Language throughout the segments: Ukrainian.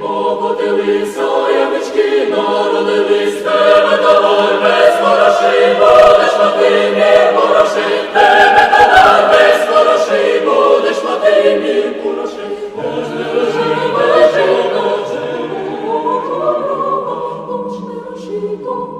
Погодилися, явички, народились, тебе товар весь хороший, будеш мати мір хороший, тебе товар весь хороший, будеш мати мір хороший, Бож не лежи, бежи, боже, боже, боже, боже,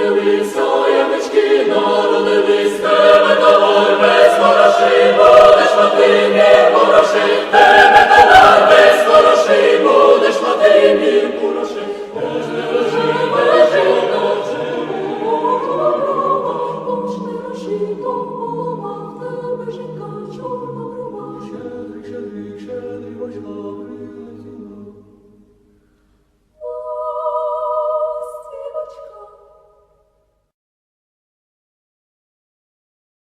will be soar.